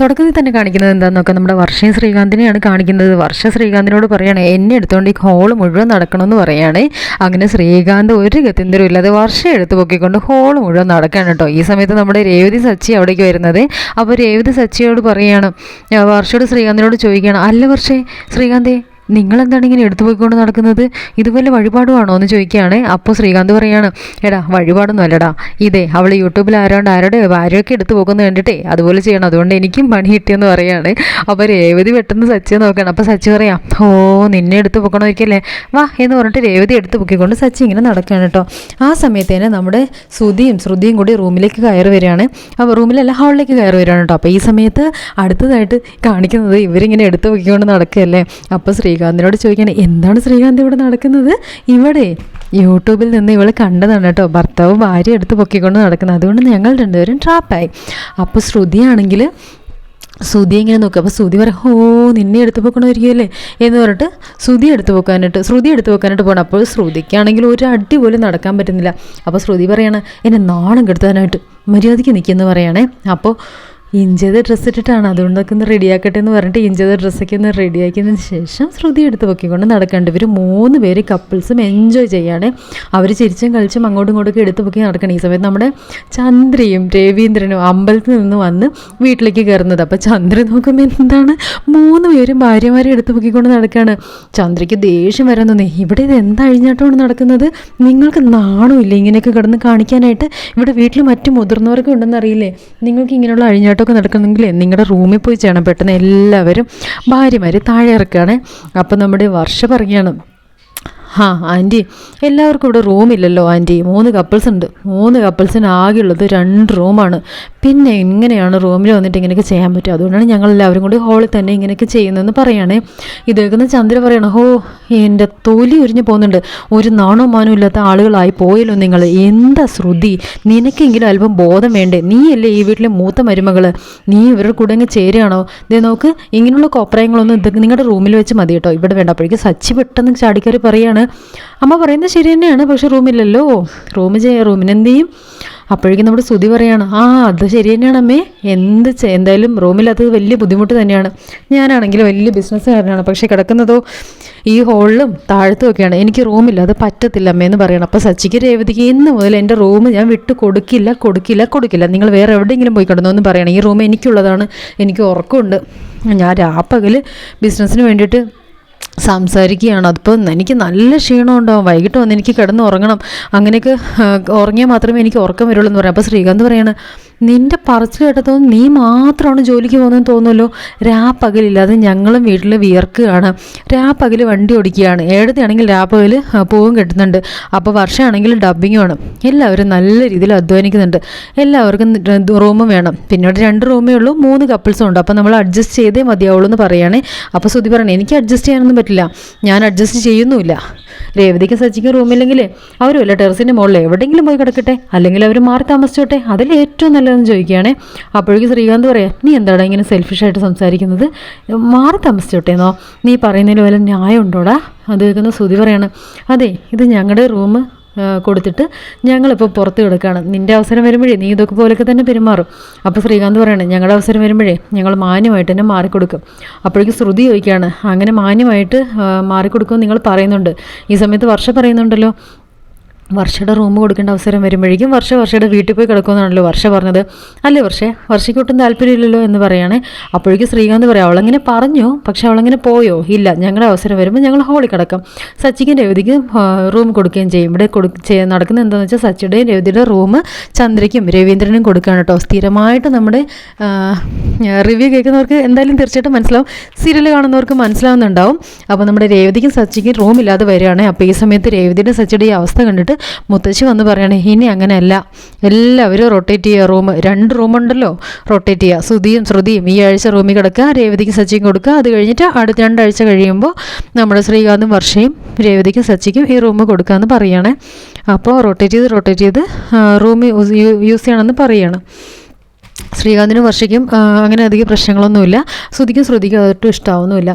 തുടക്കത്തിൽ തന്നെ കാണിക്കുന്നത് എന്താണെന്ന് നോക്കാം നമ്മുടെ വർഷയും ശ്രീകാന്തിനെയാണ് കാണിക്കുന്നത്. വർഷ ശ്രീകാന്തിനോട് പറയുകയാണ് എന്നെ എടുത്തുകൊണ്ട് ഈ ഹോൾ മുഴുവൻ നടക്കണമെന്ന് പറയുകയാണ് അങ്ങനെ ശ്രീകാന്ത് ഒരു ഗത്യന്തരം ഇല്ലാതെ വർഷം എടുത്ത് പൊക്കിക്കൊണ്ട് ഹോൾ മുഴുവൻ നടക്കാണ് കേട്ടോ ഈ സമയത്ത് നമ്മുടെ രേവതി സച്ചി അവിടേക്ക് വരുന്നത്. അപ്പോൾ രേവതി സച്ചിയോട് പറയുകയാണ് വർഷയോട് ശ്രീകാന്തിനോട് ചോദിക്കുകയാണ് അല്ല വർഷേ ശ്രീകാന്തേ നിങ്ങളെന്താണ് ഇങ്ങനെ എടുത്തു പോയിക്കൊണ്ട് നടക്കുന്നത് ഇതുപോലെ വഴിപാടുമാണോ എന്ന് ചോദിക്കുകയാണ്. അപ്പോൾ ശ്രീകാന്ത് പറയാണ് എടാ വഴിപാടൊന്നും അല്ലടാ. ഇതേ അവൾ യൂട്യൂബിൽ ആരാണ്ട് ആരുടെ ആരൊക്കെ എടുത്തു പോകുന്നത് കണ്ടിട്ടേ അതുപോലെ ചെയ്യണം. അതുകൊണ്ട് എനിക്കും പണി കിട്ടിയെന്ന് പറയാണ്. അപ്പോൾ രേവതി പെട്ടെന്ന് സച്ചിയെ നോക്കണം അപ്പോൾ സച്ചി പറയാം ഓ നിന്നെ എടുത്ത് പൊക്കണമായിരിക്കല്ലേ വാ എന്ന് പറഞ്ഞിട്ട് രേവതി എടുത്ത് പൊക്കിക്കൊണ്ട് സച്ചി ഇങ്ങനെ നടക്കുകയാണ് കേട്ടോ. ആ സമയത്ത് തന്നെ നമ്മുടെ ശ്രുതിയും ശ്രുതിയും കൂടി റൂമിലേക്ക് കയറി വരികയാണ്. അപ്പോൾ റൂമിലല്ല ഹാളിലേക്ക് കയറി വരികയാണ് കേട്ടോ. അപ്പോൾ ഈ സമയത്ത് അടുത്തതായിട്ട് കാണിക്കുന്നത് ഇവരിങ്ങനെ എടുത്ത് പൊക്കിക്കൊണ്ട് നടക്കുകയല്ലേ? അപ്പോൾ ശ്രീകാന്തിനോട് ചോദിക്കുകയാണ് എന്താണ് ശ്രീകാന്ത് ഇവിടെ നടക്കുന്നത്? ഇവിടെ യൂട്യൂബിൽ നിന്ന് ഇവൾ കണ്ടതാണ് കേട്ടോ. ഭർത്താവ് ഭാര്യ എടുത്ത് പൊക്കിക്കൊണ്ട് നടക്കുന്നത്. അതുകൊണ്ട് ഞങ്ങൾ രണ്ടുപേരും ട്രാപ്പായി. അപ്പോൾ ശ്രുതിയാണെങ്കിൽ ശ്രുതി ഇങ്ങനെ നോക്കുക അപ്പോൾ ശ്രുതി പറയും ഓ നിന്നെ എടുത്ത് പൊക്കണമായിരിക്കുമല്ലേ? എന്ന് പറഞ്ഞിട്ട് ശ്രുതി എടുത്തു വെക്കാനായിട്ട് ശ്രുതി എടുത്തു വെക്കാനായിട്ട് പോകണം അപ്പോൾ ശ്രുതിക്കാണെങ്കിൽ ഒരു അടി പോലും നടക്കാൻ പറ്റുന്നില്ല. അപ്പോൾ ശ്രുതി പറയാണ് എന്നെ നാണം കെടുത്താനായിട്ട് മര്യാദയ്ക്ക് നിൽക്കുമെന്ന് പറയണേ. അപ്പോൾ ഇഞ്ചത് ഡ്രസ്സ് ഇട്ടിട്ടാണ്. അതുകൊണ്ടൊക്കെ ഒന്ന് റെഡിയാക്കട്ടെ എന്ന് പറഞ്ഞിട്ട് ഇഞ്ചത് ഡ്രസ്സൊക്കെ ഒന്ന് റെഡിയാക്കിയതിന് ശേഷം ശ്രുതി എടുത്ത് പൊക്കിക്കൊണ്ട് നടക്കേണ്ട. ഇവർ മൂന്ന് പേര് കപ്പിൾസും എൻജോയ് ചെയ്യാണ്. അവർ ചിരിച്ചും കളിച്ചും അങ്ങോട്ടും ഇങ്ങോട്ടൊക്കെ എടുത്ത് പൊക്കി നടക്കണം. ഈ സമയത്ത് നമ്മുടെ ചന്ദ്രയും രവീന്ദ്രനും അമ്പലത്തിൽ നിന്ന് വന്ന് വീട്ടിലേക്ക് കയറുന്നത്. അപ്പോൾ ചന്ദ്രൻ നോക്കുമ്പോൾ എന്താണ്? മൂന്ന് പേരും ഭാര്യമാരെ എടുത്ത് പൊക്കിക്കൊണ്ട് നടക്കുകയാണ് ചന്ദ്രയ്ക്ക് ദേഷ്യം വരാൻ തോന്നി. ഇവിടെ ഇത് എന്താ അഴിഞ്ഞാട്ടമാണ് നടക്കുന്നത്? നിങ്ങൾക്ക് നാണമില്ല ഇങ്ങനെയൊക്കെ കിടന്ന് കാണിക്കാനായിട്ട്? ഇവിടെ വീട്ടിൽ മറ്റു മുതിർന്നവർക്കും ഉണ്ടെന്ന് അറിയില്ലേ? നിങ്ങൾക്ക് ഇങ്ങനെയുള്ള അഴിഞ്ഞാട്ടമൊക്കെ നടക്കുന്നെങ്കിൽ നിങ്ങളുടെ റൂമിൽ പോയി ചെയ്യണം. പെട്ടെന്ന് എല്ലാവരും ഭാര്യമാർ താഴെ ഇറക്കുകയാണ്. അപ്പം നമ്മുടെ വർഷ പറയുകയാണ് ആ ആന്റി. എല്ലാവർക്കും ഇവിടെ റൂമില്ലല്ലോ ആന്റി. മൂന്ന് കപ്പിൾസ് ഉണ്ട്. മൂന്ന് കപ്പിൾസിന് ആകെയുള്ളത് രണ്ട് റൂമാണ്. പിന്നെ എങ്ങനെയാണ് റൂമിൽ വന്നിട്ട് ഇങ്ങനെയൊക്കെ ചെയ്യാൻ പറ്റുക. അതുകൊണ്ടാണ് ഞങ്ങൾ എല്ലാവരും കൂടി ഹോളിൽ തന്നെ ഇങ്ങനെയൊക്കെ ചെയ്യുന്നതെന്ന് പറയുകയാണേ ഇത് കേൾക്കുന്ന ചന്ദ്ര പറയണം ഹോ എന്റെ തൊലി ഉരിഞ്ഞു പോകുന്നുണ്ട്. ഒരു നാണോ മാനോ ഇല്ലാത്ത ആളുകളായി പോയല്ലോ നിങ്ങൾ എന്താ ശ്രുതി? നിനക്കെങ്കിലും അല്പം ബോധം വേണ്ടേ? നീയല്ലേ ഈ വീട്ടിലെ മൂത്ത മരുമകൾ നീ ഇവരുടെ കൂടെ അങ്ങ് ചേരുകയാണോ? ഇതേ നോക്ക് ഇങ്ങനെയുള്ള കോപ്രായങ്ങളൊന്നും ഇത് നിങ്ങളുടെ റൂമിൽ വെച്ച് മതി കേട്ടോ ഇവിടെ വേണ്ട. അപ്പോഴേക്കും സച്ചി പെട്ടെന്ന് ചാടിക്കറി പറയാണ് അമ്മ പറയുന്നത് ശരി തന്നെയാണ് പക്ഷെ റൂമില്ലല്ലോ. റൂം ചെയ്യാം റൂമിന് എന്ത് ചെയ്യും? അപ്പോഴേക്കും നമ്മുടെ സ്തുതി പറയാണ് ആ അത് ശരി തന്നെയാണ് അമ്മേ. എന്ത് എന്തായാലും എന്തായാലും അത് വലിയ ബുദ്ധിമുട്ട് തന്നെയാണ്. ഞാനാണെങ്കിൽ വലിയ ബിസിനസ്സുകാരനാണ് പക്ഷേ കിടക്കുന്നതോ ഈ ഹോളിലും താഴത്തും ഒക്കെയാണ്. എനിക്ക് റൂമില്ല അത് പറ്റത്തില്ല അമ്മേ എന്ന് പറയണം. അപ്പോൾ സച്ചിക്ക് രേവതിക്ക് ഇന്ന് മുതൽ എന്റെ റൂം ഞാൻ വിട്ട് കൊടുക്കില്ല കൊടുക്കില്ല കൊടുക്കില്ല. നിങ്ങൾ വേറെ എവിടെയെങ്കിലും പോയി കിടന്നോ എന്ന് പറയണം. ഈ റൂം എനിക്കുള്ളതാണ് എനിക്ക് ഉറക്കമുണ്ട്. ഞാൻ രാപ്പകൽ ബിസിനസ്സിന് വേണ്ടിയിട്ട് സംസാരിക്കുകയാണ്. അതിപ്പോൾ എനിക്ക് നല്ല ക്ഷീണം ഉണ്ടാവും വൈകിട്ട് വന്ന് എനിക്ക് കിടന്ന് ഉറങ്ങണം. അങ്ങനെയൊക്കെ ഉറങ്ങിയാൽ മാത്രമേ എനിക്ക് ഉറക്കം വരുള്ളൂ എന്ന് പറയാം. അപ്പോൾ ശ്രീകാന്ത് പറയാണ് നിന്റെ പറച്ചിൽ കേട്ടതോന്നും നീ മാത്രമാണ് ജോലിക്ക് പോകുന്നതെന്ന് തോന്നുമല്ലോ രാപ്പകലില്ലാതെ ഞങ്ങളും വീട്ടിൽ വിയർക്കുകയാണ്. രാപ്പകൽ വണ്ടി ഓടിക്കുകയാണ്. ഏഴത്തെയാണെങ്കിൽ രാപ്പകൽ പൂവും കെട്ടുന്നുണ്ട്. അപ്പോൾ വർഷമാണെങ്കിൽ ഡബ്ബിങ്ങുമാണ്. എല്ലാവരും നല്ല രീതിയിൽ അധ്വാനിക്കുന്നുണ്ട്. എല്ലാവർക്കും റൂമും വേണം. പിന്നീട് രണ്ട് റൂമേ ഉള്ളൂ മൂന്ന് കപ്പിൾസും ഉണ്ട്. അപ്പോൾ നമ്മൾ അഡ്ജസ്റ്റ് ചെയ്തേ മതിയാവുള്ളൂ എന്ന് പറയുകയാണെ അപ്പോൾ സുതി പറയണേ എനിക്ക് അഡ്ജസ്റ്റ് ചെയ്യാനൊന്നും പറ്റില്ല. ഞാൻ അഡ്ജസ്റ്റ് ചെയ്യുന്നുമില്ല. രേവതിക്ക് സച്ചിക്ക് റൂമില്ലെങ്കിൽ അവരും അല്ല ടെറസിന്റെ മുകളിൽ എവിടെയെങ്കിലും പോയി കിടക്കട്ടെ. അല്ലെങ്കിൽ അവർ മാറി താമസിച്ചോട്ടെ. അതിൽ ഏറ്റവും നല്ലതെന്ന് ചോദിക്കുകയാണേ. അപ്പോഴേക്കും ശ്രീകാന്ത് പറയാം നീ എന്താണ് ഇങ്ങനെ സെൽഫിഷായിട്ട് സംസാരിക്കുന്നത്? മാറി താമസിച്ചോട്ടേന്നോ? നീ പറയുന്നതിൽ വല്ല ന്യായം ഉണ്ടോടാ അത് കേൾക്കുന്ന ശ്രുതി പറയാണ് അതെ ഇത് ഞങ്ങളുടെ റൂം കൊടുത്തിട്ട് ഞങ്ങളിപ്പോൾ പുറത്ത് കിടക്കുകയാണ് നിന്റെ അവസരം വരുമ്പോഴേ നീ ഇതൊക്കെ പോലെയൊക്കെ തന്നെ പെരുമാറും. അപ്പോൾ ശ്രീകാന്ത് പറയണേ ഞങ്ങളുടെ അവസരം വരുമ്പോഴേ ഞങ്ങൾ മാന്യമായിട്ട് തന്നെ മാറിക്കൊടുക്കും. അപ്പോഴേക്കും ശ്രുതി ചോദിക്കുകയാണ് അങ്ങനെ മാന്യമായിട്ട് മാറിക്കൊടുക്കുമെന്ന് നിങ്ങൾ പറയുന്നുണ്ട്. ഈ സമയത്ത് വർഷ പറയുന്നുണ്ടല്ലോ. വർഷയുടെ റൂം കൊടുക്കേണ്ട അവസരം വരുമ്പോഴേക്കും വർഷ വർഷയുടെ വീട്ടിൽ പോയി കിടക്കുമെന്നാണല്ലോ വർഷ പറഞ്ഞത്. അല്ലേ വർഷേ? വർഷയ്ക്കൊട്ടും താല്പര്യമില്ലല്ലോ എന്ന് പറയുകയാണെ അപ്പോഴേക്കും ശ്രീകാന്ത് പറയാം അവളങ്ങനെ പറഞ്ഞു? പക്ഷെ അവളങ്ങനെ പോയോ? ഇല്ല ഞങ്ങളുടെ അവസരം വരുമ്പോൾ ഞങ്ങൾ ഹോളിൽ കിടക്കാം. സച്ചിക്കും രവതിക്ക് റൂം കൊടുക്കുകയും ചെയ്യും. ഇവിടെ കൊടു നടക്കുന്നത് എന്താണെന്ന് വെച്ചാൽ സച്ചിയുടെയും രവതിയുടെ റൂം ചന്ദ്രയ്ക്കും രവീന്ദ്രനും കൊടുക്കുകയാണ് കേട്ടോ. സ്ഥിരമായിട്ട് നമ്മുടെ റിവ്യൂ കേൾക്കുന്നവർക്ക് എന്തായാലും തീർച്ചയായിട്ടും മനസ്സിലാവും. സീരിയൽ കാണുന്നവർക്ക് മനസ്സിലാവുന്നുണ്ടാവും. അപ്പോൾ നമ്മുടെ രേവതിക്കും സച്ചിക്കും റൂം ഇല്ലാതെ വരികയാണ്. അപ്പോൾ ഈ സമയത്ത് രേവതിയുടെ സച്ചിയുടെ ഈ അവസ്ഥ കണ്ടിട്ട് മുത്തശ്ശി വന്ന് പറയണേ ഇനി അങ്ങനെയല്ല. എല്ലാവരും റൊട്ടേറ്റ് ചെയ്യുക. റൂം രണ്ട് റൂമുണ്ടല്ലോ റൊട്ടേറ്റ് ചെയ്യുക. ശ്രുതിയും ശ്രുതിയും ഈ ആഴ്ച റൂമിൽ കിടക്കുക. രേവതിക്ക് സച്ചിയും കൊടുക്കുക. അത് കഴിഞ്ഞിട്ട് അടുത്ത രണ്ടാഴ്ച കഴിയുമ്പോൾ നമ്മുടെ ശ്രീകാന്തും വർഷയും രേവതിക്കും സച്ചിക്കും ഈ റൂം കൊടുക്കാമെന്ന് പറയുകയാണേ അപ്പോൾ റൊട്ടേറ്റ് ചെയ്ത് റൊട്ടേറ്റ് ചെയ്ത് റൂം യൂസ് ചെയ്യണമെന്ന് പറയുകയാണ് ശ്രീകാന്തിനും വർഷയ്ക്കും അങ്ങനെ അധികം പ്രശ്നങ്ങളൊന്നുമില്ല. ശ്രുതിക്കും ശ്രുതിക്കും അതൊട്ടും ഇഷ്ടമാവുന്നുമില്ല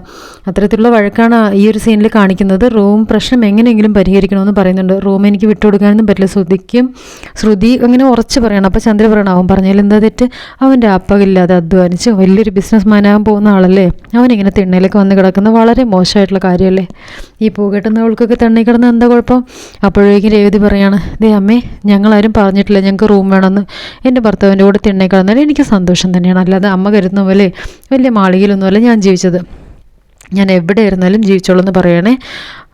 അത്തരത്തിലുള്ള വഴക്കാണ് ഈ ഒരു സീനിൽ കാണിക്കുന്നത്. റൂം പ്രശ്നം എങ്ങനെയെങ്കിലും പരിഹരിക്കണമെന്ന് പറയുന്നുണ്ട്. റൂം എനിക്ക് വിട്ടുകൊടുക്കാനൊന്നും പറ്റില്ല. ശ്രുതിക്കും ശ്രുതി അങ്ങനെ ഉറച്ച് പറയണം. അപ്പോൾ ചന്ദ്ര പറയണം അവൻ പറഞ്ഞാൽ എന്താ തെറ്റ്? അവന്റെ അപ്പകില്ലാതെ അധ്വാനിച്ച് വലിയൊരു ബിസിനസ് മാനാകാൻ പോകുന്ന ആളല്ലേ? അവനിങ്ങനെ തിണ്ണയിലേക്ക് വന്ന് കിടക്കുന്ന വളരെ മോശമായിട്ടുള്ള കാര്യമല്ലേ? ഈ പൂ കെട്ടുന്നവൾക്കൊക്കെ തണ്ണി കിടന്ന് എന്താ കുഴപ്പം? അപ്പോഴേക്കും രേവതി പറയാണ് ദേ അമ്മേ ഞങ്ങളാരും പറഞ്ഞിട്ടില്ല ഞങ്ങൾക്ക് റൂം വേണമെന്ന്. എന്റെ ഭർത്താവിന്റെ കൂടെ തിണ്ണയിൽ കിടന്നാൽ എനിക്ക് സന്തോഷം തന്നെയാണ്. അല്ലാതെ അമ്മ കരുതുന്ന പോലെ വലിയ മാളികയിലൊന്നുമല്ല ഞാൻ ജീവിച്ചത്. ഞാൻ എവിടെ ഇരുന്നാലും ജീവിച്ചോളൂ എന്ന് പറയണേ.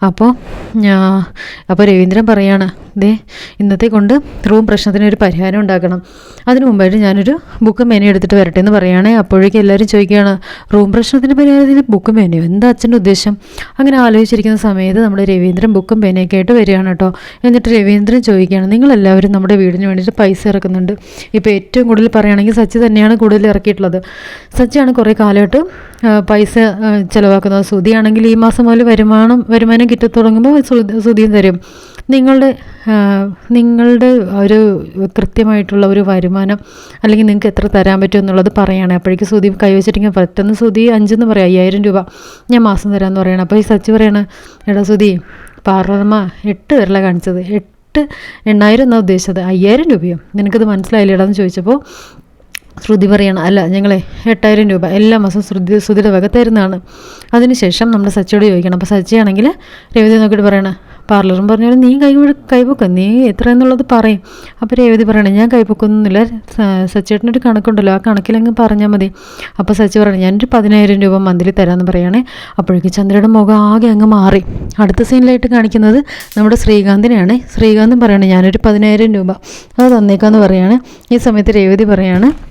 അപ്പോൾ അപ്പോൾ രവീന്ദ്രൻ പറയാണ് ദേ ഇന്നത്തെ കൊണ്ട് റൂം പ്രശ്നത്തിന് ഒരു പരിഹാരം ഉണ്ടാക്കണം. അതിന് മുമ്പായിട്ട് ഞാനൊരു ബുക്ക് മെനു എടുത്തിട്ട് വരട്ടെ എന്ന് പറയുകയാണെ അപ്പോഴേക്കും എല്ലാവരും ചോദിക്കുകയാണ് റൂം പ്രശ്നത്തിന് പരിഹാരത്തിന് ബുക്ക് മെനു എന്താ അച്ഛന്റെ ഉദ്ദേശം? അങ്ങനെ ആലോചിച്ചിരിക്കുന്ന സമയത്ത് നമ്മുടെ രവീന്ദ്രൻ ബുക്കും പേനയൊക്കെ ആയിട്ട് വരികയാണ് കേട്ടോ. എന്നിട്ട് രവീന്ദ്രൻ ചോദിക്കുകയാണ് നിങ്ങളെല്ലാവരും നമ്മുടെ വീടിന് വേണ്ടിയിട്ട് പൈസ ഇറക്കുന്നുണ്ട്. ഇപ്പോൾ ഏറ്റവും കൂടുതൽ പറയുകയാണെങ്കിൽ സച്ചി തന്നെയാണ് കൂടുതൽ ഇറക്കിയിട്ടുള്ളത്. സച്ചിയാണ് കുറേ കാലമായിട്ട് പൈസ ചിലവാക്കുന്നത്. സുതിയാണെങ്കിൽ ഈ മാസം മുതൽ വരുമാനം വരുമാനം കിട്ടി തുടങ്ങുമ്പോൾ സുതിയും തരും. നിങ്ങളുടെ നിങ്ങളുടെ ഒരു കൃത്യമായിട്ടുള്ള ഒരു വരുമാനം അല്ലെങ്കിൽ നിങ്ങൾക്ക് എത്ര തരാൻ പറ്റും എന്നുള്ളത് പറയുകയാണ് അപ്പോഴേക്കും സുതി കൈവച്ചിട്ടെങ്കിൽ പെട്ടെന്ന് സുതി അഞ്ചെന്ന് പറയാം അയ്യായിരം രൂപ ഞാൻ മാസം തരാമെന്ന് പറയണം. അപ്പോൾ ഈ സച്ച് പറയണ എടാ സുതി പാർവതമ്മ എട്ട് പേരല്ല കാണിച്ചത്. എട്ട് എണ്ണായിരം എന്നാണ് ഉദ്ദേശിച്ചത്. അയ്യായിരം രൂപയോ? നിനക്കത് മനസ്സിലായില്ലേടാന്ന് ചോദിച്ചപ്പോൾ ശ്രുതി പറയണം അല്ല ഞങ്ങളെ എട്ടായിരം രൂപ എല്ലാ മാസവും ശ്രുതി ശ്രുതിയുടെ വക തരുന്നതാണ്. അതിനുശേഷം നമ്മുടെ സച്ചിയോട് ചോദിക്കണം. അപ്പോൾ സച്ചിയാണെങ്കിൽ രേവതി നോക്കിയിട്ട് പറയണം പാർലറും പറഞ്ഞാലും നീ കൈ കൈപൊക്കും നീ എത്ര എന്നുള്ളത് പറയും. അപ്പോൾ രേവതി പറയണം ഞാൻ കൈപ്പൊക്കൊന്നുമില്ല സച്ചേട്ടനൊരു കണക്കുണ്ടല്ലോ ആ കണക്കിലങ്ങ് പറഞ്ഞാൽ മതി. അപ്പോൾ സച്ചി പറയണം ഞാനൊരു പതിനായിരം രൂപ മന്ത്ലി തരാമെന്ന് പറയുകയാണെ അപ്പോഴേക്കും ചന്ദ്രയുടെ മുഖം ആകെ അങ്ങ് മാറി. അടുത്ത സീനിലായിട്ട് കാണിക്കുന്നത് നമ്മുടെ ശ്രീകാന്തിനെയാണ്. ശ്രീകാന്തും പറയണേ ഞാനൊരു പതിനായിരം രൂപ അത് തന്നേക്കാന്ന് പറയാണ്. ഈ സമയത്ത് രേവതി പറയാണ്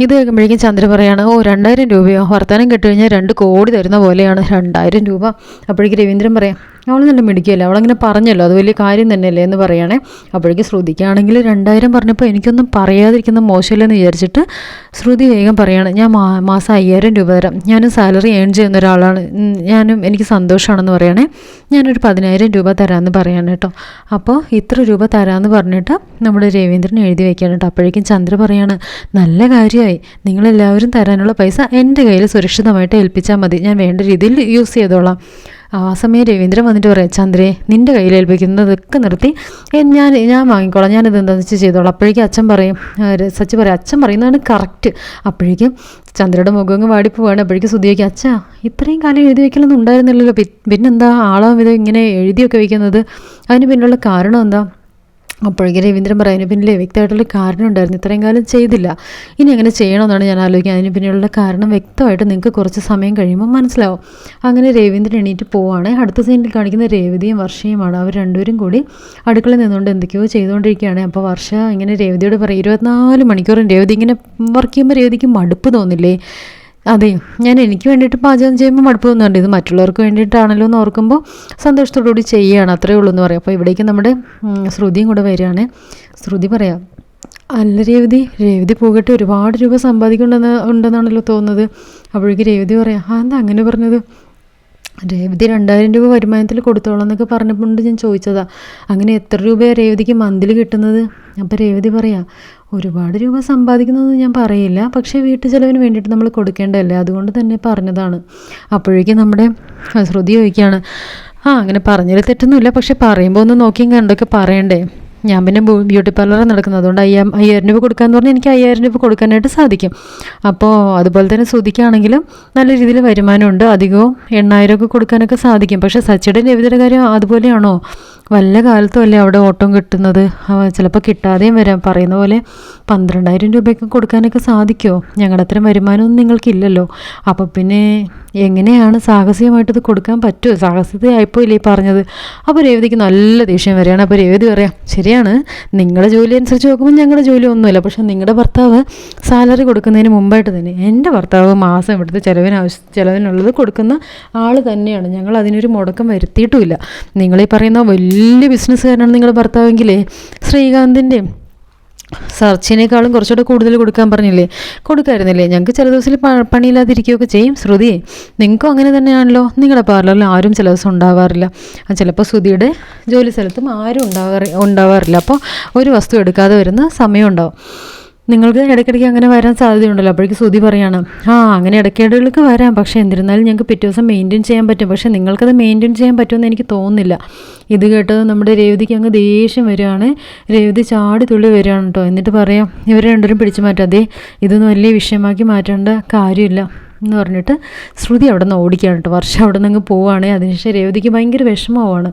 ഇത് കേൾക്കുമ്പോഴേക്കും ചന്ദ്ര പറയാണ് ഓ രണ്ടായിരം രൂപയോ? വർത്തമാനം കെട്ടുകഴിഞ്ഞാൽ രണ്ട് കോടി തരുന്ന പോലെയാണ്. രണ്ടായിരം രൂപ? അപ്പോഴേക്കും രവീന്ദ്രൻ പറയാം അവൾ നല്ല മിടിക്കുകയല്ലേ അവളങ്ങനെ പറഞ്ഞല്ലോ അത് വലിയ കാര്യം തന്നെയല്ലേ? എന്ന് പറയണേ. അപ്പോഴേക്കും ശ്രുതിക്കാണെങ്കിൽ രണ്ടായിരം പറഞ്ഞപ്പോൾ എനിക്കൊന്നും പറയാതിരിക്കുന്ന മോശമില്ലെന്ന് വിചാരിച്ചിട്ട് ശ്രുതി വേഗം പറയാണ് ഞാൻ മാസം അയ്യായിരം രൂപ തരാം. ഞാനും സാലറി ഏൺ ചെയ്യുന്ന ഒരാളാണ്. ഞാനും എനിക്ക് സന്തോഷമാണെന്ന് പറയണേ. ഞാനൊരു പതിനായിരം രൂപ തരാമെന്ന് പറയാണ് കേട്ടോ. അപ്പോൾ ഇത്ര രൂപ തരാമെന്ന് പറഞ്ഞിട്ട് നമ്മുടെ രവീന്ദ്രൻ എഴുതി വയ്ക്കാൻ കേട്ടോ. അപ്പോഴേക്കും ചന്ദ്ര പറയാണ് നല്ല കാര്യമായി. നിങ്ങളെല്ലാവരും തരാനുള്ള പൈസ എന്റെ കയ്യിൽ സുരക്ഷിതമായിട്ട് ഏൽപ്പിച്ചാൽ മതി. ഞാൻ വേണ്ട രീതിയിൽ യൂസ് ചെയ്തോളാം. ആ സമയം രവീന്ദ്രൻ വന്നിട്ട് പറയാം ചന്ദ്രേ നിന്റെ കയ്യിൽ ഏൽപ്പിക്കുന്നതൊക്കെ നിർത്തി. ഞാൻ ഞാൻ വാങ്ങിക്കോളാം. ഞാനിത് എന്താണെന്ന് വെച്ച് ചെയ്തോളാം. അപ്പോഴേക്കും അച്ഛൻ പറയും സച്ചി പറയും അച്ഛൻ പറയുന്നതാണ് കറക്റ്റ് അപ്പോഴേക്കും ചന്ദ്രയുടെ മുഖം വാടിപ്പോവാണ് അപ്പോഴേക്കും സുധിയൊക്കെ അച്ഛാ ഇത്രയും കാലം എഴുതി വയ്ക്കലൊന്നും ഉണ്ടായിരുന്നില്ലല്ലോ. പിന്നെന്താ ആളാവും ഇത് ഇങ്ങനെ എഴുതിയൊക്കെ വയ്ക്കുന്നത് അതിന് പിന്നുള്ള കാരണം എന്താ? അപ്പോഴേക്കും രവീന്ദ്രൻ പറയുന്നു പിന്നിലെ വ്യക്തമായിട്ടുള്ള കാരണം ഉണ്ടായിരുന്നു ഇത്രയും കാലം ചെയ്തില്ല. ഇനി അങ്ങനെ ചെയ്യണമെന്നാണ് ഞാൻ ആലോചിക്കുന്നത്. അതിന് പിന്നിലുള്ള കാരണം വ്യക്തമായിട്ട് നിങ്ങൾക്ക് കുറച്ച് സമയം കഴിയുമ്പോൾ മനസ്സിലാവും. അങ്ങനെ രവീന്ദ്രൻ എണീറ്റ് പോവാണ്. അടുത്ത സീനിൽ കാണിക്കുന്ന രേവതിയും വർഷയുമാണ്. അവർ രണ്ടുപേരും കൂടി അടുക്കളയിൽ നിന്നുകൊണ്ട് എന്തൊക്കെയോ ചെയ്തുകൊണ്ടിരിക്കുകയാണ്. അപ്പോൾ വർഷ ഇങ്ങനെ രേവതിയോട് പറയും ഇരുപത്തിനാല് മണിക്കൂറും രേവതി ഇങ്ങനെ വർക്ക് ചെയ്യുമ്പോൾ രേവതിക്ക് മടുപ്പ് തോന്നില്ലേ? അതെ. ഞാൻ എനിക്ക് വേണ്ടിയിട്ട് പാചകം ചെയ്യുമ്പോൾ മടുപ്പ് തോന്നുന്നുണ്ട്. ഇത് മറ്റുള്ളവർക്ക് വേണ്ടിയിട്ടാണല്ലോ എന്ന് ഓർക്കുമ്പോൾ സന്തോഷത്തോടുകൂടി ചെയ്യുകയാണ്. അത്രേ ഉള്ളൂ എന്ന് പറയാം. അപ്പോൾ ഇവിടേക്ക് നമ്മുടെ ശ്രുതിയും കൂടെ വരികയാണ്. ശ്രുതി പറയാം അല്ല രേവതി രേവതി പോകട്ടെ ഒരുപാട് രൂപ സമ്പാദിക്കുന്നുണ്ടെന്ന് ഉണ്ടെന്നാണല്ലോ തോന്നുന്നത്. അപ്പോഴേക്ക് രേവതി പറയാം ആ എന്താ അങ്ങനെ പറഞ്ഞത്? രേവതി രണ്ടായിരം രൂപ വരുമാനത്തിൽ കൊടുത്തോളാം എന്നൊക്കെ പറഞ്ഞപ്പോൾ ഞാൻ ചോദിച്ചതാ അങ്ങനെ എത്ര രൂപയാണ് രേവതിക്ക് മന്തിൽ കിട്ടുന്നത്? അപ്പോൾ രേവതി പറയാം ഒരുപാട് രൂപ സമ്പാദിക്കുന്നതെന്ന് ഞാൻ പറയില്ല പക്ഷേ വീട്ടു ചിലവിന് വേണ്ടിയിട്ട് നമ്മൾ കൊടുക്കേണ്ടതല്ലേ? അതുകൊണ്ട് തന്നെ പറഞ്ഞതാണ്. അപ്പോഴേക്കും നമ്മുടെ ശ്രുതി ചോദിക്കുകയാണ് ആ അങ്ങനെ പറഞ്ഞതിൽ തെറ്റൊന്നുമില്ല പക്ഷെ പറയുമ്പോൾ ഒന്ന് നോക്കിയും കണ്ടൊക്കെ പറയണ്ടേ? ഞാൻ പിന്നെ ബ്യൂട്ടി പാർലറാണ് നടക്കുന്നത് അതുകൊണ്ട് അയ്യാ അയ്യായിരം രൂപ കൊടുക്കാന്ന് പറഞ്ഞാൽ എനിക്ക് അയ്യായിരം രൂപ കൊടുക്കാനായിട്ട് സാധിക്കും. അപ്പോൾ അതുപോലെ തന്നെ ശ്രുതിക്കാണെങ്കിലും നല്ല രീതിയിൽ വരുമാനമുണ്ട്. അധികവും എണ്ണായിരം ഒക്കെ കൊടുക്കാനൊക്കെ സാധിക്കും. പക്ഷേ സച്ചിയുടെ രവിതയുടെ കാര്യം അതുപോലെയാണോ? വല്ല കാലത്തും അല്ലേ അവിടെ ഓട്ടം കിട്ടുന്നത്? ചിലപ്പോൾ കിട്ടാതെയും വരാൻ പറയുന്ന പോലെ പന്ത്രണ്ടായിരം രൂപയൊക്കെ കൊടുക്കാനൊക്കെ സാധിക്കുമോ ഞങ്ങളുടെ അത്രയും വരുമാനമൊന്നും നിങ്ങൾക്കില്ലല്ലോ. അപ്പോൾ പിന്നെ എങ്ങനെയാണ് സാഹസികമായിട്ട് ഇത് കൊടുക്കാൻ പറ്റുമോ സാഹസികമായിപ്പോൾ ഇല്ലേ പറഞ്ഞത്. അപ്പോൾ രേവതിക്ക് നല്ല ദേഷ്യം വരികയാണ്. അപ്പോൾ രേവതി പറയാം ശരിയാണ് നിങ്ങളുടെ ജോലി അനുസരിച്ച് നോക്കുമ്പോൾ ഞങ്ങളുടെ ജോലി ഒന്നുമില്ല. പക്ഷേ നിങ്ങളുടെ ഭർത്താവ് സാലറി കൊടുക്കുന്നതിന് മുമ്പായിട്ട് തന്നെ എന്റെ ഭർത്താവ് മാസം ഇവിടുത്തെ ചിലവിന് ആവശ്യം ചിലവിനുള്ളത് കൊടുക്കുന്ന ആൾ തന്നെയാണ്. ഞങ്ങൾ അതിനൊരു മുടക്കം വരുത്തിയിട്ടുമില്ല. നിങ്ങളീ പറയുന്ന വലിയ ബിസിനസ്സുകാരനാണ് നിങ്ങളുടെ ഭർത്താവെങ്കിലേ. ശ്രീകാന്തിന്റെയും സർച്ചിനേക്കാളും കുറച്ചുകൂടെ കൂടുതൽ കൊടുക്കാൻ പറഞ്ഞില്ലേ? കൊടുക്കായിരുന്നില്ലേ? ഞങ്ങൾക്ക് ചില ദിവസത്തിൽ പണിയില്ലാതിരിക്കുകയൊക്കെ ചെയ്യും. ശ്രുതി നിങ്ങൾക്കും അങ്ങനെ തന്നെയാണല്ലോ. നിങ്ങളുടെ പാർലറിൽ ആരും ചില ദിവസം ഉണ്ടാവാറില്ല. ചിലപ്പോൾ ശ്രുതിയുടെ ജോലി സ്ഥലത്തും ആരും ഉണ്ടാവാറി ഉണ്ടാവാറില്ല. അപ്പോൾ ഒരു വസ്തു എടുക്കാതെ വരുന്ന സമയം ഉണ്ടാവും നിങ്ങൾക്ക് ഇടയ്ക്കിടയ്ക്ക് അങ്ങനെ വരാൻ സാധ്യതയുണ്ടല്ലോ. അപ്പോഴേക്കും സ്തുതി പറയാണ് ആ അങ്ങനെ ഇടയ്ക്കിടയിലൊക്കെ വരാം. പക്ഷേ എന്നിരുന്നാലും ഞങ്ങൾക്ക് പിറ്റേ ദിവസം മെയിന്റെയിൻ ചെയ്യാൻ പറ്റും. പക്ഷേ നിങ്ങൾക്കത് മെയിന്റെയിൻ ചെയ്യാൻ പറ്റുമെന്ന് എനിക്ക് തോന്നുന്നില്ല. ഇത് കേട്ടത് നമ്മുടെ രേവതിക്ക് അങ്ങ് ദേഷ്യം വരികയാണ്. രേവതി ചാടി തുള്ളി വരികയാണ് കേട്ടോ. എന്നിട്ട് പറയാം ഇവർ രണ്ടുപേരും പിടിച്ചു മാറ്റാം അതെ ഇതൊന്നും വലിയ വിഷയമാക്കി മാറ്റേണ്ട കാര്യമില്ല. എന്ന് പറഞ്ഞിട്ട് ശ്രുതി അവിടെ നിന്ന് ഓടിക്കുകയാണ് കേട്ടോ. വർഷം അവിടെ നിന്ന് അങ്ങ് പോവുകയാണ് അതിനുശേഷം രേവതിക്ക് ഭയങ്കര വിഷമമാണ്.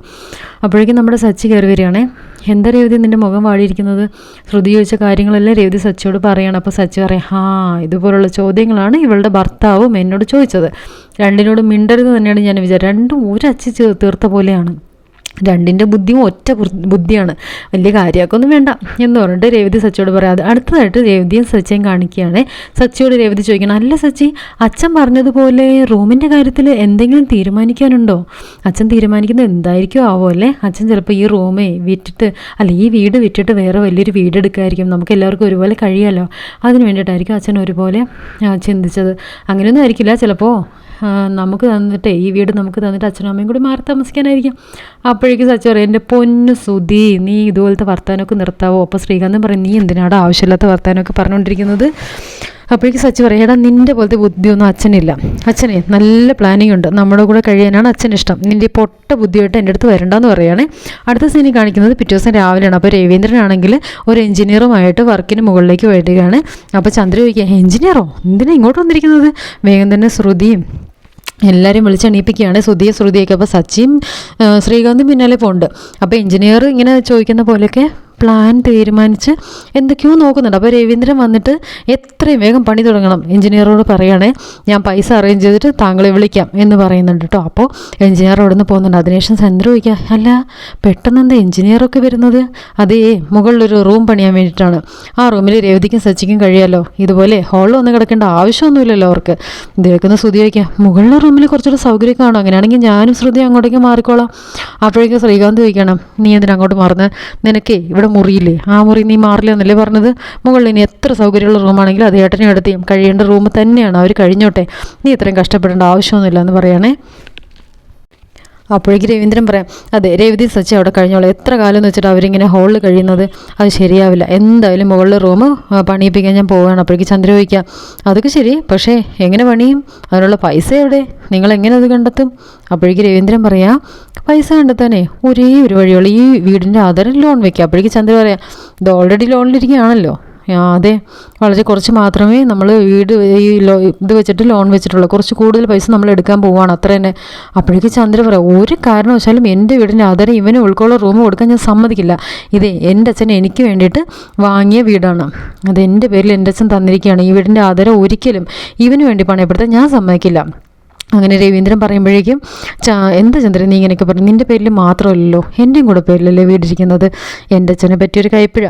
അപ്പോഴേക്കും നമ്മുടെ സച്ചി കയറി വരികയാണേ. എന്താ രേവതി നിന്റെ മുഖം വാടിയിരിക്കുന്നത്? ശ്രുതി ചോദിച്ച കാര്യങ്ങളെല്ലാം രേവതി സച്ചിയോട് പറയണം. അപ്പോൾ സച്ചി പറയും ഹാ ഇതുപോലുള്ള ചോദ്യങ്ങളാണ് ഇവളുടെ ഭർത്താവും എന്നോട് ചോദിച്ചത്. രണ്ടിനോട് മിണ്ടരുത് തന്നെയാണ് ഞാൻ വിചാരിച്ചത്. രണ്ടും ഒരച്ചി തീർത്ത പോലെയാണ്. രണ്ടിന്റെ ബുദ്ധിയും ഒറ്റ ബുദ്ധിയാണ്. വലിയ കാര്യമാക്കൊന്നും വേണ്ട എന്ന് പറഞ്ഞിട്ട് രേവതി സച്ചിയോട് പറയാതെ അടുത്തതായിട്ട് രേവതിയും സച്ചിയും കാണിക്കുകയാണ്. സച്ചിയോട് രേവതി ചോദിക്കണം അല്ല സച്ചി അച്ഛൻ പറഞ്ഞതുപോലെ റൂമിന്റെ കാര്യത്തിൽ എന്തെങ്കിലും തീരുമാനിക്കാനുണ്ടോ? അച്ഛൻ തീരുമാനിക്കുന്നത് എന്തായിരിക്കും ആവോ അല്ലേ? അച്ഛൻ ചിലപ്പോൾ ഈ റൂമേ വിറ്റിട്ട് അല്ല ഈ വീട് വിറ്റിട്ട് വേറെ വലിയൊരു വീട് എടുക്കുമായിരിക്കും നമുക്ക് എല്ലാവർക്കും ഒരുപോലെ കഴിയാലോ? അതിന് വേണ്ടിയിട്ടായിരിക്കും അച്ഛൻ ഒരുപോലെ ചിന്തിച്ചത്. അങ്ങനെയൊന്നും ആയിരിക്കില്ല ചിലപ്പോൾ നമുക്ക് തന്നിട്ട് ഈ വീട് നമുക്ക് തന്നിട്ട് അച്ഛനും അമ്മയും കൂടി മാറി താമസിക്കാനായിരിക്കും. അപ്പോഴേക്കും സച്ചു പറയും എന്റെ പൊന്നു സുധി നീ ഇതുപോലത്തെ വർത്താനമൊക്കെ നിർത്താവോ? അപ്പോൾ ശ്രീകാന്തം പറയും നീ എന്തിനാണ് ആവശ്യമില്ലാത്ത വർത്താനമൊക്കെ പറഞ്ഞുകൊണ്ടിരിക്കുന്നത്? അപ്പോഴേക്കും സച്ചി പറയും എടാ നിന്റെ പോലത്തെ ബുദ്ധിയൊന്നും അച്ഛനില്ല. അച്ഛനെ നല്ല പ്ലാനിങ് ഉണ്ട്. നമ്മുടെ കൂടെ കഴിയാനാണ് അച്ഛൻ ഇഷ്ടം നിന്റെ പൊട്ട ബുദ്ധിയായിട്ട് എന്റെ അടുത്ത് വരണ്ടെന്ന് പറയുകയാണ്. അടുത്ത സീനി കാണിക്കുന്നത് പിറ്റേ ദിവസം രാവിലെയാണ്. അപ്പോൾ രവീന്ദ്രനാണെങ്കിൽ ഒരു എഞ്ചിനീയറുമായിട്ട് വർക്കിന് മുകളിലേക്ക് വരികയാണ്. അപ്പോൾ ചന്ദ്ര ചോദിക്കുക എഞ്ചിനീയറോ? എന്തിനാ ഇങ്ങോട്ട് വന്നിരിക്കുന്നത്? വേഗം തന്നെ ശ്രുതിയും എല്ലാവരും വിളിച്ചെണീപ്പിക്കുകയാണ് ശ്രുതിയെ ശ്രുതിയൊക്കെ. അപ്പോൾ സച്ചിയും ശ്രീകാന്തും പിന്നാലെ പോകുന്നുണ്ട് അപ്പോൾ എഞ്ചിനീയർ ഇങ്ങനെ ചോദിക്കുന്ന പോലെയൊക്കെ പ്ലാൻ തീരുമാനിച്ച് എന്തൊക്കെയോ നോക്കുന്നുണ്ട്. അപ്പോൾ രവീന്ദ്രൻ വന്നിട്ട് എത്രയും വേഗം പണി തുടങ്ങണം. എഞ്ചിനീയറോട് പറയുകയാണേ ഞാൻ പൈസ അറേഞ്ച് ചെയ്തിട്ട് താങ്കളെ വിളിക്കാം എന്ന് പറയുന്നുണ്ട് കേട്ടോ അപ്പോൾ എഞ്ചിനീയർ അവിടെ നിന്ന് പോകുന്നുണ്ട്. അതിനുശേഷം സെന്റർ ചോദിക്കുക അല്ല പെട്ടെന്ന് എന്താ എഞ്ചിനീയറൊക്കെ വരുന്നത്? അതേ മുകളിലൊരു റൂം പണിയാൻ വേണ്ടിയിട്ടാണ് ആ റൂമിൽ രേവതിക്കും സച്ചിക്കും കഴിയാമല്ലോ ഇതുപോലെ ഹോളിൽ ഒന്ന് കിടക്കേണ്ട ആവശ്യമൊന്നുമില്ലല്ലോ അവർക്ക്. ഇത് കേൾക്കുന്ന ശ്രുതി ചോദിക്കുക മുകളിലെ റൂമിൽ കുറച്ചുകൂടെ സൗകര്യം കാണും അങ്ങനെയാണെങ്കിൽ ഞാനും ശ്രുതി അങ്ങോട്ടേക്ക് മാറിക്കോളാം. അപ്പോഴേക്കും ശ്രീകാന്ത് ചോദിക്കണം നീ എന്തിനാ അങ്ങോട്ട് മാറുന്നത് നിനക്കേ ഇവിടെ അവിടെ മുറിയില്ലേ ആ മുറി നീ മാറില്ല എന്നല്ലേ പറഞ്ഞത്? മുകളിൽ ഇനി എത്ര സൗകര്യമുള്ള റൂമാണെങ്കിലും അത് ഏട്ടനും എടുത്തേയും കഴിയേണ്ട റൂം തന്നെയാണ്. അവർ കഴിഞ്ഞോട്ടെ. നീ ഇത്രയും കഷ്ടപ്പെടേണ്ട ആവശ്യമൊന്നുമില്ല എന്ന് പറയണേ. അപ്പോഴേക്ക് രവീന്ദ്രൻ പറയാം അതെ രവിതി സച്ചി അവിടെ കഴിഞ്ഞോളൂ. എത്ര കാലം എന്ന് വെച്ചിട്ട് അവരിങ്ങനെ ഹോളിൽ കഴിയുന്നത്? അത് ശരിയാവില്ല. എന്തായാലും മുകളിൽ റൂം പണിയിപ്പിക്കാൻ ഞാൻ പോവുകയാണ്. അപ്പോഴേക്ക് ചന്ദ്ര ചോദിക്കുക അതൊക്കെ ശരി പക്ഷേ എങ്ങനെ പണിയും? അതിനുള്ള പൈസ എവിടെ? നിങ്ങൾ എങ്ങനെ അത് കണ്ടെത്തും? അപ്പോഴേക്ക് രവീന്ദ്രൻ പറയാം പൈസ കണ്ടെത്താനേ ഒരേ ഒരു വഴിയുള്ളൂ. ഈ വീടിന്റെ ആധാരം ലോൺ വെക്കുക. അപ്പോഴേക്ക് ചന്ദ്ര പറയാം ഇത് ഓൾറെഡി ലോണിലിരിക്കുകയാണല്ലോ അതെ. വളരെ കുറച്ച് മാത്രമേ നമ്മൾ വീട് ഈ ഇത് വെച്ചിട്ട് ലോൺ വെച്ചിട്ടുള്ളൂ. കുറച്ച് കൂടുതൽ പൈസ നമ്മൾ എടുക്കാൻ പോവുകയാണ് അത്ര തന്നെ. അപ്പോഴേക്ക് ചന്ദ്ര പറയാം ഒരു കാരണവശാലും എന്റെ വീടിന്റെ ആധാരം ഇവന് ഉൾക്കൊള്ള റൂം കൊടുക്കാൻ ഞാൻ സമ്മതിക്കില്ല. ഇതേ എന്റെ അച്ഛൻ എനിക്ക് വേണ്ടിയിട്ട് വാങ്ങിയ വീടാണ്. അത് എന്റെ പേരിൽ എന്റെ അച്ഛൻ തന്നിരിക്കുകയാണ്. ഈ വീടിന്റെ ആധാരം ഒരിക്കലും ഇവന് വേണ്ടി പണയപ്പെടുത്താൻ ഞാൻ സമ്മതിക്കില്ല. അങ്ങനെ രവീന്ദ്രൻ പറയുമ്പോഴേക്കും ചാ എന്താ ചന്ദ്രൻ നീ ഇങ്ങനെയൊക്കെ പറഞ്ഞു? നിന്റെ പേരിൽ മാത്രമല്ലല്ലോ എന്റെയും കൂടെ പേരിലല്ലേ വീടിരിക്കുന്നത്? എന്റെ അച്ഛനെ പറ്റിയൊരു കൈപ്പിഴ.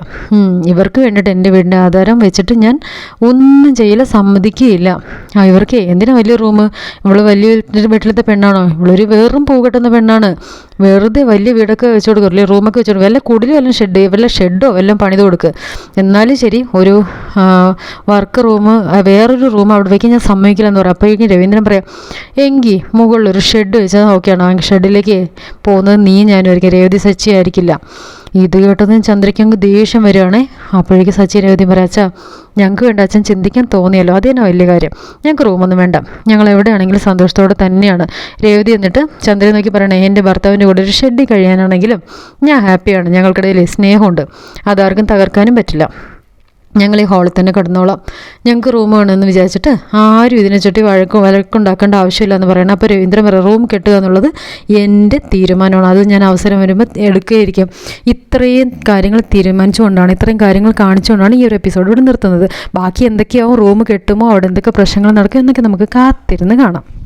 ഇവർക്ക് വേണ്ടിയിട്ട് എന്റെ വീടിന്റെ ആധാരം വെച്ചിട്ട് ഞാൻ ഒന്നും ചെയ്യില്ല സമ്മതിക്കുകയില്ല. ആ ഇവർക്ക് എന്തിനാ വലിയ റൂം ഇവൾ വലിയ വീട്ടിലത്തെ പെണ്ണാണോ? ഇവളൊരു വേറും പൂകെട്ടുന്ന പെണ്ണാണ്. വെറുതെ വലിയ വീടൊക്കെ വെച്ച് കൊടുക്കുക അല്ലെങ്കിൽ റൂമൊക്കെ വെച്ച് കൊടുക്കുക വല്ല കുടിലും വല്ല ഷെഡ് വല്ല ഷെഡോ എല്ലാം പണിത് കൊടുക്കുക എന്നാലും ശരി ഒരു വർക്ക് റൂം വേറൊരു റൂം അവിടെ വയ്ക്കാൻ ഞാൻ സമ്മതിക്കില്ല എന്ന് പറയാം. അപ്പോഴേക്കും രവീന്ദ്രൻ പറയാം എങ്കിൽ മുകളിലൊരു ഷെഡ് വെച്ചാൽ നോക്കിയാണ്? ആ ഷെഡിലേക്ക് പോകുന്നത് നീ ഞാനും ആയിരിക്കും രേവതി സച്ചി ആയിരിക്കില്ല. ഇത് കേട്ടതും ചന്ദ്രയ്ക്ക് അങ്ങ് ദേഷ്യം വരികയാണേ. അപ്പോഴേക്ക് സച്ചി രേവതി പറയാം ഞങ്ങൾക്ക് വേണ്ട അച്ഛൻ ചിന്തിക്കാൻ തോന്നിയല്ലോ. അത് വലിയ കാര്യം. ഞങ്ങൾക്ക് റൂമൊന്നും വേണ്ട. ഞങ്ങൾ എവിടെയാണെങ്കിലും സന്തോഷത്തോടെ തന്നെയാണ്. രേവതി എന്നിട്ട് ചന്ദ്രൻ നോക്കി പറയണേ എന്റെ ഭർത്താവിന്റെ കൂടെ ഒരു ഷെഡിൽ കഴിയാനാണെങ്കിലും ഞാൻ ഹാപ്പിയാണ് ഞങ്ങൾക്കിടയിൽ സ്നേഹമുണ്ട്. അതാർക്കും തകർക്കാനും പറ്റില്ല. ഞങ്ങൾ ഈ ഹാളിൽ തന്നെ കിടന്നോളാം. ഞങ്ങൾക്ക് റൂം വേണമെന്ന് വിചാരിച്ചിട്ട് ആരും ഇതിനെ ചുറ്റി വഴക്കും വഴക്കുണ്ടാക്കേണ്ട ആവശ്യമില്ല എന്ന് പറയണം. അപ്പോൾ രവീന്ദ്രൻ പറയും റൂം കെട്ടുക എന്നുള്ളത് എന്റെ തീരുമാനമാണ്. അത് ഞാൻ അവസരം വരുമ്പോൾ എടുക്കുകയായിരിക്കും. ഇത്രയും കാര്യങ്ങൾ തീരുമാനിച്ചുകൊണ്ടാണ് ഇത്രയും കാര്യങ്ങൾ കാണിച്ചുകൊണ്ടാണ് ഈ ഒരു എപ്പിസോഡ് ഇവിടെ നിർത്തുന്നത്. ബാക്കി എന്തൊക്കെയാവും റൂം കെട്ടുമോ അവിടെ എന്തൊക്കെ പ്രശ്നങ്ങൾ നടക്കും എന്നൊക്കെ നമുക്ക് കാത്തിരുന്ന് കാണാം.